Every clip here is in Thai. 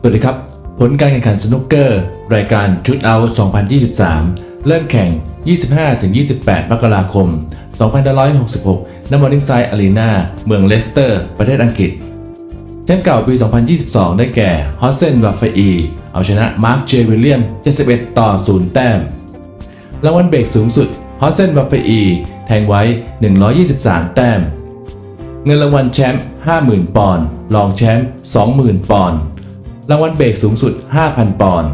สวัสดีครับ ผลการแข่งขันสนุกเกอร์ รายการชุดเอา 2023 เริ่มแข่ง 25-28 มกราคม 2566ณมอร์นิงไซด์อารีนาเมืองเลสเตอร์ ประเทศอังกฤษแชมป์เก่าปี 2022 ได้แก่ฮอสเซนวาฟอี เอาชนะมาร์ค เจวิลเลียม 71 ต่อ 0 แต้ม รางวัลเบรกสูงสุดฮอสเซนวาฟอี แทงไว้ 123 แต้ม เงินรางวัลแชมป์ 50,000 ปอนด์ รองแชมป์ 20,000 ปอนด์ รางวัลเบรกสูงสุด 5,000 ปอนด์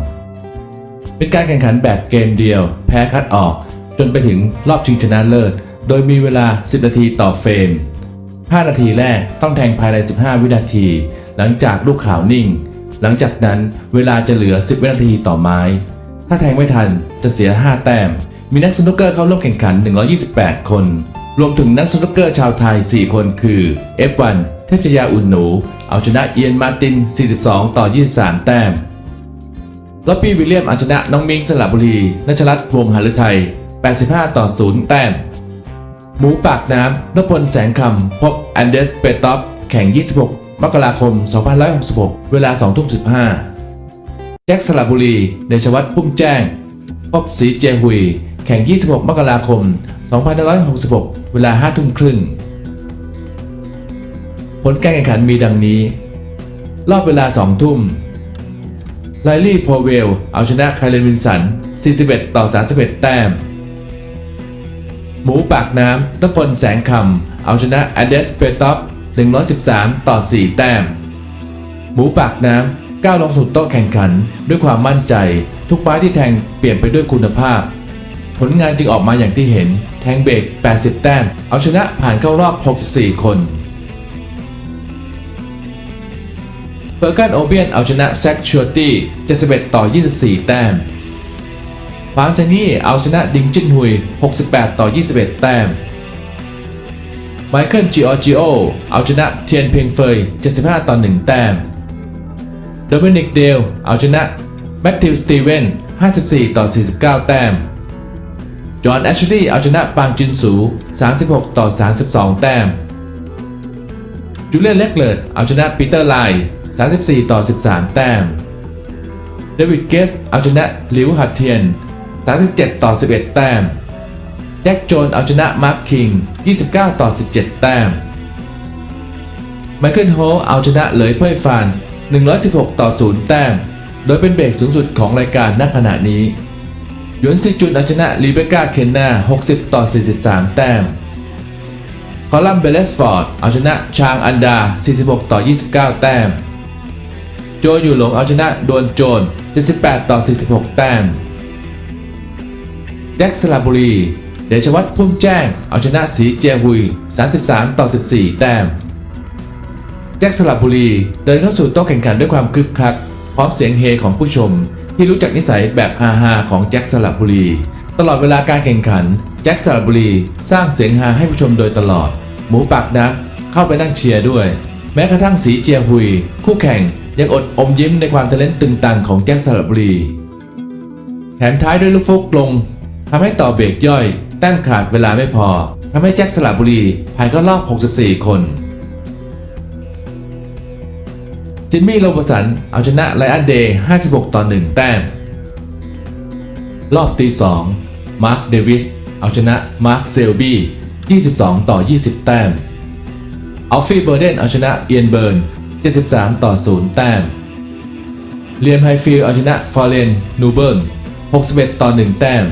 เป็นการแข่งขันแบบเกมเดียว แพ้คัดออก จนไปถึงรอบชิงชนะเลิศ โดยมีเวลา 10 นาทีต่อเฟรม 5 นาทีแรกต้องแทงภายใน 15 วินาที หลังจากลูกขาวนิ่ง หลังจากนั้นเวลาจะเหลือ 10 วินาทีต่อไม้ ถ้าแทงไม่ทันจะเสีย 5 แต้ม มีนักสนุกเกอร์เข้าร่วมแข่งขัน 128 คน รวมถึงนักสนุกเกอร์ชาวไทย 4 คนคือ F1 เทพชยาอุ่นหนู เอาชนะเอียนมาติน 42 ต่อ 23 แต้มล็อบบี้วิลเลียมเอาชนะน้องมิงสระบุรีนัชรัตน์วงหฤทัย 85 ต่อ 0 แต้ม หมูปากน้ำนพพลแสงคำ พบแอนเดสเปตอปแข่ง 26 มกราคม 2566 เวลา 2 ทุ่ม 15 แจ็คสระบุรีเดชวัฒน์พุ่มแจ้ง พบสีเจฮุย แข่ง 26 มกราคม 2566 เวลา 5 ทุ่มครึ่ง ผลการแข่งขันมีดังนี้ รอบเวลา 2 ทุ่ม ไลลี่โพเวล เอาชนะไคลเลนวินสัน 41 ต่อ 31 แต้ม หมูปากน้ำนพพลแสงคำ เอาชนะอเดสเปตอป113 ต่อ 4 แต้ม หมูปากน้ำก้าวลงสู่โต๊ะแข่งขันด้วยความมั่นใจ ทุกไม้ที่แทงเปลี่ยนไปด้วยคุณภาพ ผลงานจึงออกมาอย่างที่เห็น แทงเบรก 80 แต้ม เอาชนะผ่านเข้ารอบ 64 คนเฟอร์กันโอเบียนเอาชนะแซคชัวตี้ 71 ต่อ 24 แต้มฟางเซนี่เอาชนะดิงจินฮุย 68 ต่อ 21 แต้ม ไมเคิลจิออจิโอเอาชนะเทียนเพียงเฟย 75 ต่อ 1 แต้ม โดมินิกเดลเอาชนะแมทธิวสตีเวน 54 ต่อ 49 แต้ม จอห์นแอชลีย์เอาชนะปางจินสู 36 ต่อ 32 แต้ม จูเลียนเล็กเลิร์ดเอาชนะปีเตอร์ไลน์34 ต่อ 13 แต้ม เดวิดเกสเอาชนะหลิวหัดเทียน 37 ต่อ 11 แต้ม แจ็คโจนเอาชนะมาร์คคิง 29 ต่อ 17 แต้ม ไมเคิลโฮเอาชนะเลยเพ่ยฟาน 116 ต่อ 0 แต้ม โดยเป็นเบรกสูงสุดของรายการณขณะนี้ หยวนซิจุนเอาชนะลีเบก้าเคนนา60 ต่อ 43 แต้ม คอลัมเบลสฟอร์ดเอาชนะชางอันดา 46 ต่อ 29 แต้ม โจอยู่หลงเอาชนะดวนโจน 78 ต่อ 46 แต้ม แจ็คสลาบุรี เดชวัฒน์พุ่มแจ้ง เอาชนะสีเจียฮุย 33 ต่อ 14 แต้ม แจ็คสลับบุรีเดินเข้าสู่โต๊ะแข่งขันด้วยความคึกคัก พร้อมเสียงเฮของผู้ชม ที่รู้จักนิสัยแบบฮาฮาของแจ็คสลับบุรี ตลอดเวลาการแข่งขัน แจ็คสลับบุรี สร้างเสียงฮาให้ผู้ชมโดยตลอด หมูปากนักเข้าไปนั่งเชียร์ด้วย แม้กระทั่งสีเจียฮุย คู่แข่งยังอดอมยิ้มในความทเลนตึงตังของแจ็คสลับบุรี แถมท้ายด้วยลูกฟุกลงทำให้ต่อเบรกย่อยแต้มขาดเวลาไม่พอทำให้แจ็คสลับบุรีผ่านเข้ารอบ 64 คน จิมมี่โรบสันเอาชนะไลอันเดย์ 56 ต่อ 1 แต้ม รอบตี2มาร์คเดวิสเอาชนะมาร์คเซลบี้ 22 ต่อ 20 แต้ม อัลฟี่เบอร์เดนเอาชนะเอียนเบิร์น 73 ต่อ 0 แต้ม เลียมไฮฟิลเอาชนะฟอร์เรนนูเบิร์น 61 ต่อ 1 แต้ม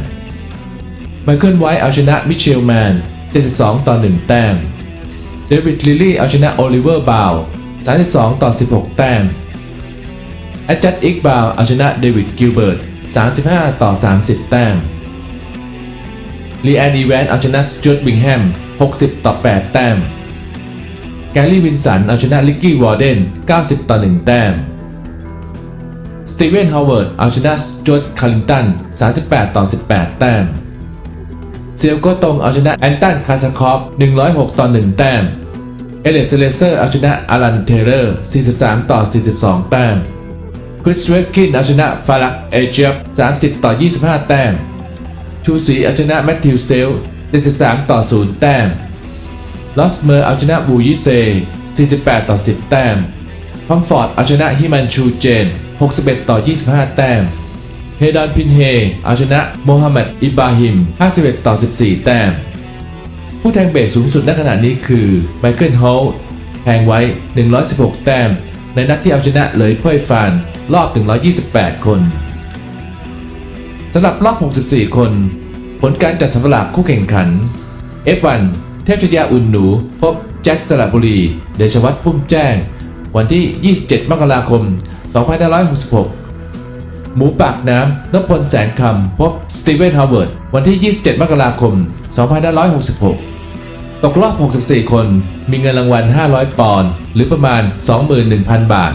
ไมเคิลไวท์เอาชนะมิเชลแมน 72 ต่อ 1 แต้ม เดวิดลิลลี่เอาชนะโอลิเวอร์บาว 32 ต่อ 16 แต้มแอจัดอิกบาวเอาชนะเดวิดกิลเบิร์ต 35 ต่อ 30 แต้มลีแอนอีแวนเอาชนะสจวตวิงแฮม 60 ต่อ 8 แต้ม แกลลี่วินสันเอาชนะลิกกี้วอร์เดน 90 ต่อ 1 แต้ม สตีเวนฮาวเวิร์ดเอาชนะสจวตคารินตัน 38 ต่อ 18 แต้ม เซียวโกตงเอาชนะแอนตันคาซาคอฟ 106 ต่อ 1 แต้ม เอเลสเซเลเซอร์เอาชนะอารันเทเลอร์ 43 ต่อ 42 แต้ม คริสเวกกินเอาชนะฟารักเอเจียบ30 ต่อ 25 แต้ม ชูสีเอาชนะแมทธิวเซล 73 ต่อ 0 แต้ม ลอสเมอร์เอาชนะบูยิเซ 48 ต่อ 10 แต้มพอมฟอร์ดเอาชนะฮิมันชูเจน 61 ต่อ 25 แต้ม เฮดอนพินเฮเอาชนะโมฮัมหมัดอิบราฮิม 51 ต่อ 14 แต้ม ผู้แทงเบรกสูงสุดณขณะนี้คือไมเคิลโฮลแทงไว้ 116 แต้ม ในนัดที่เอาชนะเลยเพ่ยฟาน รอบ 128 คนสำหรับรอบ 64 คน ผลการจัดสำหรับคู่แข่งขัน F1 เทพชยาอุ่นหนู พบแจ็คสระบุรี เดชวัฒน์พุ่มแจ้ง วันที่ 27 มกราคม 2566 หมูปากน้ำนพพลแสนคำ พบสตีเวนฮาวเวิร์ด วันที่ 27 มกราคม 2566 ตกรอบ 64 คน มีเงินรางวัล 500 ปอนด์หรือประมาณ 21,000 บาท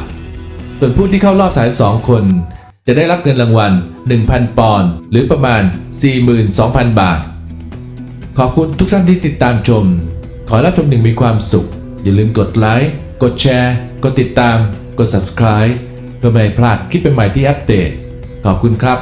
ส่วนผู้ที่เข้ารอบ 32 คน จะได้รับเงินรางวัล 1,000 ปอนด์หรือประมาณ 42,000 บาท ขอบคุณทุกท่านที่ติดตามชม ขอรับชมหนึ่งมีความสุข อย่าลืมกดไลค์ กดแชร์ กดติดตาม กด subscribe เพื่อไม่ให้พลาดคลิปใหม่ๆที่อัปเดต ขอบคุณครับ